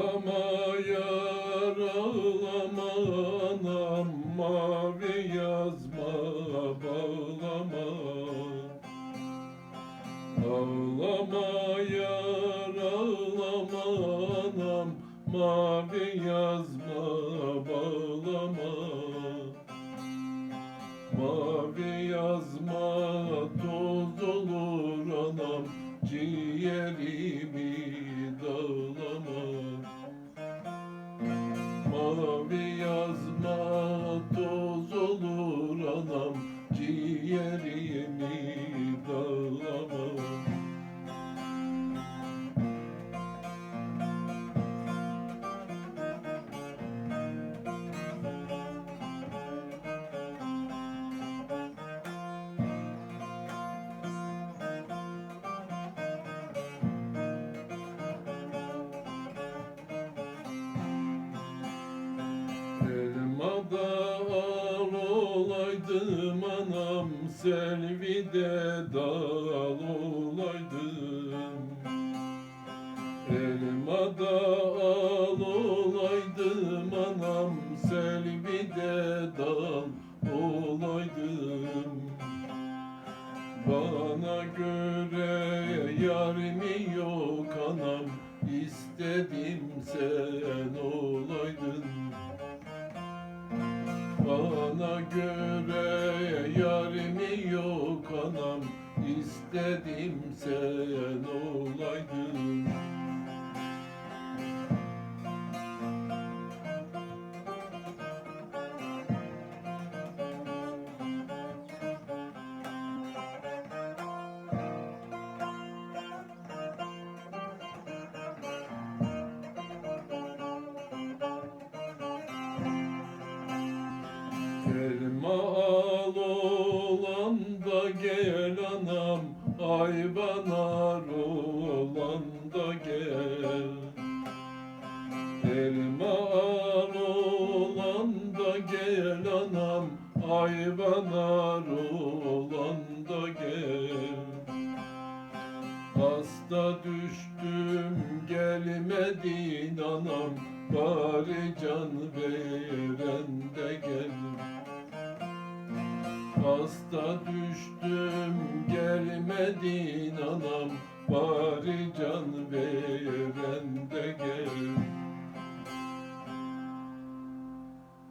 Ağlama yar ağlama anam mavi yazma bağlama Ağlama. Yar ağlama anam mavi yazma bağlama Mavi yazma Ciğerimi Selvide dal olaydım Elmada al olaydım anam Selvide dal olaydım Bana göre yar mı yok anam İstedim sen olaydın. Bana göre yarimi yok anam İstedim sen olaydın Elma Hayvan ar olan da gel. Elma al olan da gel anam. Hayvan ar olan da gel. Hasta düştüm gelmedin anam. Bari can veren de gel Hasta düştüm gelmedin anam. Bari can gel